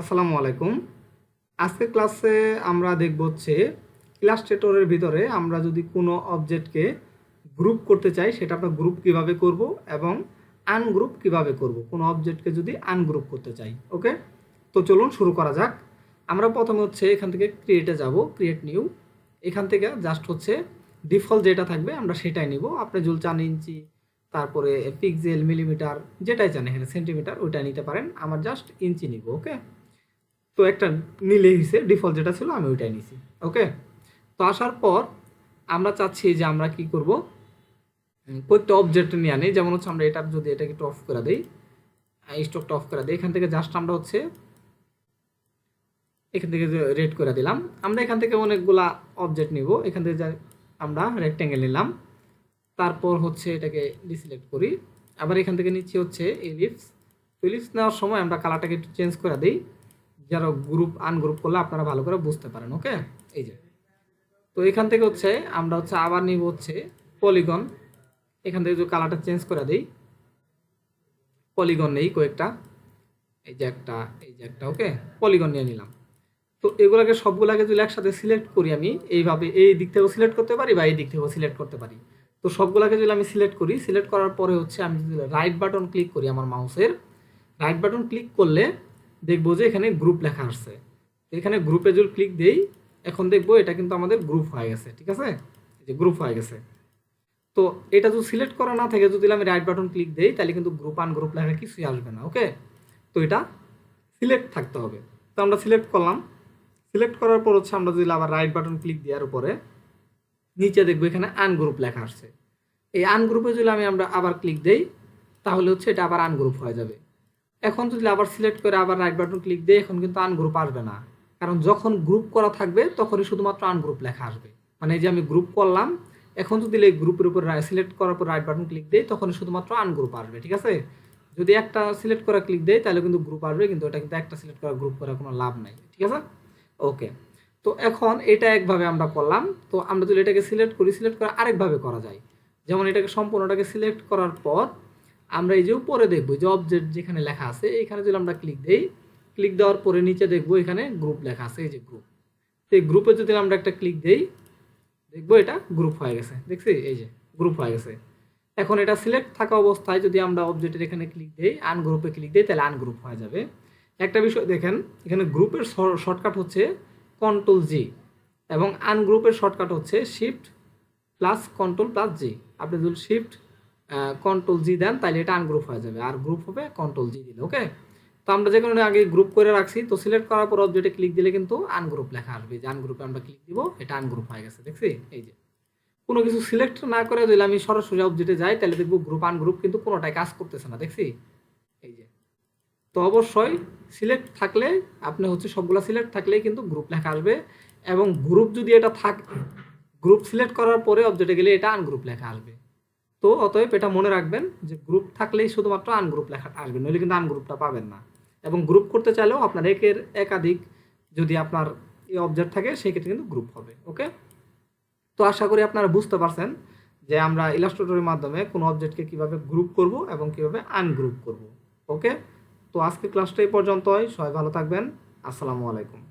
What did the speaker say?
আসসালামু আলাইকুম। আজকের ক্লাসে আমরা দেখব হচ্ছে ইলাস্ট্রেটরের ভিতরে আমরা যদি কোনো অবজেক্টকে গ্রুপ করতে চাই, সেটা আমরা গ্রুপ কীভাবে করব এবং আনগ্রুপ কীভাবে করব? কোনো অবজেক্টকে যদি আনগ্রুপ করতে চাই ওকে তো চলুন শুরু করা যাক। আমরা প্রথমে হচ্ছে এখান থেকে ক্রিয়েটে যাব ক্রিয়েট নিউ এখান থেকে জাস্ট হচ্ছে ডিফল্ট যেটা থাকবে আমরা সেটাই নিব। আপনি জুল চান ইঞ্চি, তারপরে পিক্সেল মিলিমিটার যেটাই চান এখানে সেন্টিমিটার ওইটা নিতে পারেন। আমার জাস্ট ইঞ্চি নিব ওকে তো একটা নিলেই হয়েছে ডিফল্ট যেটা ছিল আমি ওইটাই নিছি ওকে তো আসার পর আমরা চাচ্ছি যে আমরা কি করব? প্রত্যেকটা অবজেক্ট নিয়ে আনি, যেমন হচ্ছে আমরা এটার যদি এটাকে একটু অফ করে দিই স্টকটা অফ করে দিই, এখান থেকে জাস্ট আমরা হচ্ছে এখান থেকে রেড করে দিলাম। আমরা এখান থেকে অনেকগুলা অবজেক্ট নিব, এখান থেকে আমরা রেক্ট্যাঙ্গেল নিলাম, তারপর হচ্ছে এটাকে ডিসিলেক্ট করি। আবার এখান থেকে নিচ্ছি হচ্ছে এলিপস এলিপস নেওয়ার সময় আমরা কালারটাকে একটু চেঞ্জ করে দিই। যারা গ্রুপ আনগ্রুপ করলে আপনারা ভালো করে বুঝতে পারেন ওকে এই যে। তো এখান থেকে হচ্ছে আমরা হচ্ছে আবার নিব হচ্ছে পলিগন এখান থেকে যদি কালারটা চেঞ্জ করে দিই পলিগন নেই কয়েকটা, এই যে একটা, এই যে একটা ওকে পলিগন নিয়ে নিলাম। তো এগুলোকে সবগুলোকে যদি একসাথে সিলেক্ট করি আমি, এইভাবে এই দিক থেকেও সিলেক্ট করতে পারি বা এই দিক থেকেও সিলেক্ট করতে পারি। তো সবগুলোকে যদি আমি সিলেক্ট করি সিলেক্ট করার পরে হচ্ছে আমি যদি রাইট বাটন ক্লিক করি আমার মাউসের রাইট বাটন ক্লিক করলে দেখব যে এখানে গ্রুপ লেখা আসছে। এখানে গ্রুপে যদি ক্লিক দেই, এখন দেখব এটা কিন্তু আমাদের গ্রুপ হয়ে গেছে, ঠিক আছে? যে গ্রুপ হয়ে গেছে। তো এটা যদি সিলেক্ট করা না থাকে, যদি আমি রাইট বাটন ক্লিক দেই, তাহলে কিন্তু গ্রুপ আন গ্রুপ লেখা কিছুই আসবে না ওকে তো এটা সিলেক্ট থাকতে হবে। তো আমরা সিলেক্ট করলাম। সিলেক্ট করার পর হচ্ছে আমরা যদি আবার রাইট বাটন ক্লিক দেওয়ার উপরে, নিচে দেখব এখানে আনগ্রুপ লেখা আসছে। এই আনগ্রুপে যদি আমি আমরা আবার ক্লিক দেই, তাহলে হচ্ছে এটা আবার আনগ্রুপ হয়ে যাবে। এখন যদি আবার সিলেক্ট করে আবার রাইট বাটন ক্লিক দেই এখন কিন্তু আনগ্রুপ আসবে না। কারণ যখন গ্রুপ করা থাকবে, তখনই শুধুমাত্র আনগ্রুপ লেখা আসবে। মানে এই যে আমি গ্রুপ করলাম, এখন যদি এই গ্রুপের উপর সিলেক্ট করার পর রাইট বাটন ক্লিক দেই তখন শুধুমাত্র আনগ্রুপ আসবে, ঠিক আছে? যদি একটা সিলেক্ট করা ক্লিক দেয় তাহলে কিন্তু গ্রুপ আসবে, কিন্তু এটা কিন্তু একটা সিলেক্ট করা গ্রুপ করার কোনো লাভ নাই, ঠিক আছে? ওকে তো এখন এটা একভাবে আমরা করলাম। তো আমরা যদি এটাকে সিলেক্ট করি সিলেক্ট করে আরেকভাবে করা যায়। যেমন এটাকে সম্পূর্ণটাকে সিলেক্ট করার পর আমরা এই যে উপরে দেখব যে অবজেক্ট যেখানে লেখা আছে, এখানে যদি আমরা ক্লিক দেই ক্লিক দেওয়ার পরে নিচে দেখব এখানে গ্রুপ লেখা আছে, এই যে গ্রুপ তো এই গ্রুপে যদি আমরা একটা ক্লিক দেই, দেখব এটা গ্রুপ হয়ে গেছে, দেখছি? এই যে গ্রুপ হয়ে গেছে। এখন এটা সিলেক্ট থাকা অবস্থায় যদি আমরা অবজেক্টের এখানে ক্লিক দেই আনগ্রুপে ক্লিক দেই, তাহলে আনগ্রুপ হয়ে যাবে। একটা বিষয় দেখেন, এখানে গ্রুপের শর্টকাট হচ্ছে কন্ট্রোল জি এবং আনগ্রুপের শর্টকাট হচ্ছে shift plus control plus G আপনি যদি শিফট কন্ট্রোল জি দেন তাহলে এটা আনগ্রুপ হয়ে যাবে। আর গ্রুপ হবে কন্ট্রোল জি দিলে ওকে তো আমরা যে কারণে আগে গ্রুপ করে রাখছি, তো সিলেক্ট করার পর অবজেক্টে ক্লিক দিলে কিন্তু আনগ্রুপ লেখা আসবে। যে আনগ্রুপে আমরা ক্লিক দিব, এটা আনগ্রুপ হয়ে গেছে, দেখছি? এই যে। কোনো কিছু সিলেক্ট না করে যদি আমি সরাসরি অবজেক্টে যাই তাহলে দেখব গ্রুপ আনগ্রুপ কিন্তু কোনোটাই কাজ করতেছে না, দেখছি? এই যে। তো অবশ্যই সিলেক্ট থাকলে, আপনি হচ্ছে সবগুলো সিলেক্ট থাকলেই কিন্তু গ্রুপ লেখা আসবে। এবং গ্রুপ যদি এটা থাক গ্রুপ সিলেক্ট করার পরে অবজেক্টে গেলে এটা আনগ্রুপ লেখা আসবে। তো অতএব এটা মনে রাখবেন যে গ্রুপ থাকলেই শুধুমাত্র আনগ্রুপ লেখা আসবে, নইলে কিন্তু আনগ্রুপটা পাবেন না। এবং গ্রুপ করতে চাইলেও আপনার একের একাধিক যদি আপনার এই অবজেক্ট থাকে সেই ক্ষেত্রে কিন্তু গ্রুপ হবে ওকে তো আশা করি আপনারা বুঝতে পারছেন যে আমরা ইলাস্ট্রেটরের মাধ্যমে কোনো অবজেক্টকে কীভাবে গ্রুপ করব এবং কীভাবে আনগ্রুপ করব ওকে তো আজকের ক্লাসটা এই পর্যন্তই, সবাই ভালো থাকবেন, আসসালামু আলাইকুম।